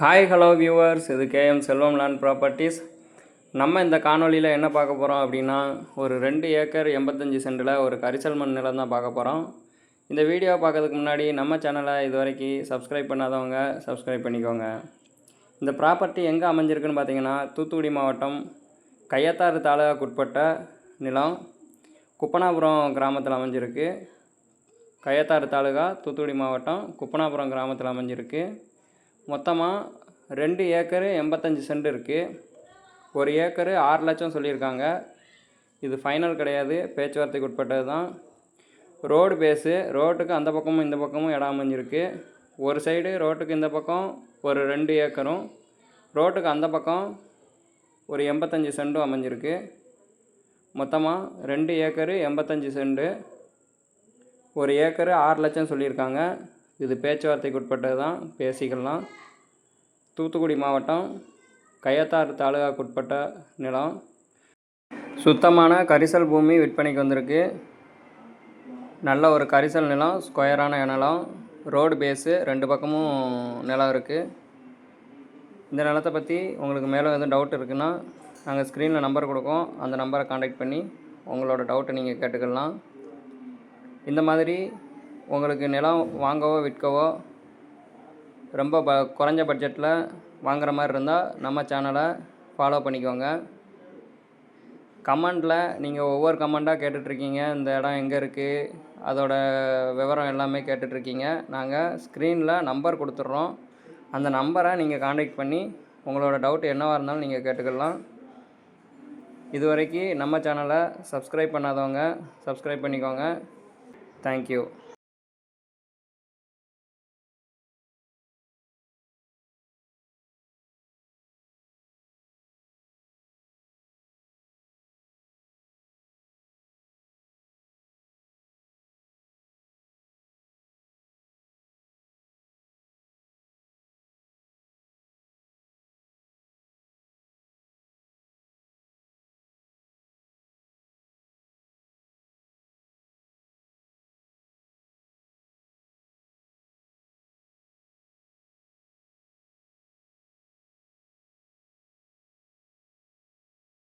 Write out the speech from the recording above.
Hi hello viewers இது KM Selvam land properties நம்ம இந்த காணொலியில் என்ன பார்க்க போகிறோம் அப்படின்னா ஒரு ரெண்டு ஏக்கர் எண்பத்தஞ்சு சென்டில் ஒரு கரிசல் மண் நிலம் தான் பார்க்க போகிறோம் இந்த வீடியோ பார்க்கறதுக்கு முன்னாடி நம்ம சேனலை இது வரைக்கும் சப்ஸ்கிரைப் பண்ணாதவங்க சப்ஸ்கிரைப் பண்ணிக்கோங்க. இந்த ப்ராப்பர்ட்டி எங்கே அமைஞ்சிருக்குன்னு பார்த்தீங்கன்னா தூத்துக்குடி மாவட்டம் கையத்தாறு தாலுகாக்குட்பட்ட நிலம் குப்பனாபுரம் கிராமத்தில் அமைஞ்சிருக்கு. கையத்தாறு தாலுகா தூத்துக்குடி மாவட்டம் குப்பனாபுரம் கிராமத்தில் அமைஞ்சிருக்கு. மொத்தமாக ரெண்டு ஏக்கரு எண்பத்தஞ்சு சென்ட் இருக்குது ஒரு ஏக்கரு ஆறு லட்சம் சொல்லியிருக்காங்க. இது ஃபைனல் கிடையாது. பேச்சுவார்த்தைக்கு உட்பட்டது தான் ரோடு பேஸு ரோட்டுக்கு அந்த பக்கமும் இந்த பக்கமும் இடம் அமைஞ்சிருக்கு. ஒரு சைடு ரோட்டுக்கு இந்த பக்கம் ஒரு ரெண்டு ஏக்கரும். ரோட்டுக்கு அந்த பக்கம் ஒரு எண்பத்தஞ்சு சென்டும் அமைஞ்சிருக்கு. மொத்தமாக ரெண்டு ஏக்கரு எண்பத்தஞ்சு சென்டு. ஒரு ஏக்கரு ஆறு லட்சம் சொல்லியிருக்காங்க. இது பேச்சுவார்த்தைக்கு உட்பட்டது தான் பேசிக்கலாம். தூத்துக்குடி மாவட்டம் கயத்தாறு தாலுகாக்குட்பட்ட நிலம். சுத்தமான கரிசல் பூமி விற்பனைக்கு வந்திருக்கு. நல்ல ஒரு கரிசல் நிலம் ஸ்கொயரான நிலம். ரோடு பேஸு ரெண்டு பக்கமும் நிலம் இருக்குது இந்த நிலத்தை பற்றி உங்களுக்கு மேலே எதுவும் டவுட் இருக்குன்னா நாங்கள் ஸ்க்ரீனில் நம்பர் கொடுக்கோம். அந்த நம்பரை காண்டாக்ட் பண்ணி உங்களோட டவுட்டை நீங்கள் கேட்டுக்கலாம். இந்த மாதிரி உங்களுக்கு நிலம் வாங்கவோ விற்கவோ ரொம்ப ப குறைஞ்ச பட்ஜெட்டில் வாங்குற மாதிரி இருந்தால் நம்ம சேனலை ஃபாலோ பண்ணிக்கோங்க. கமெண்டில் நீங்கள் ஒவ்வொரு கமெண்டாக கேட்டுட்ருக்கீங்க. இந்த இடம் எங்கே இருக்குது அதோட விவரம் எல்லாமே கேட்டுட்ருக்கீங்க. நாங்கள் ஸ்க்ரீனில் நம்பர் கொடுத்துட்றோம். அந்த நம்பரை நீங்கள் காண்டாக்ட் பண்ணி உங்களோட டவுட் என்னவாக இருந்தாலும் நீங்கள் கேட்டுக்கலாம். இது வரைக்கும் நம்ம சேனலை சப்ஸ்கிரைப் பண்ணாதவங்க சப்ஸ்கிரைப் பண்ணிக்கோங்க. தேங்க்யூ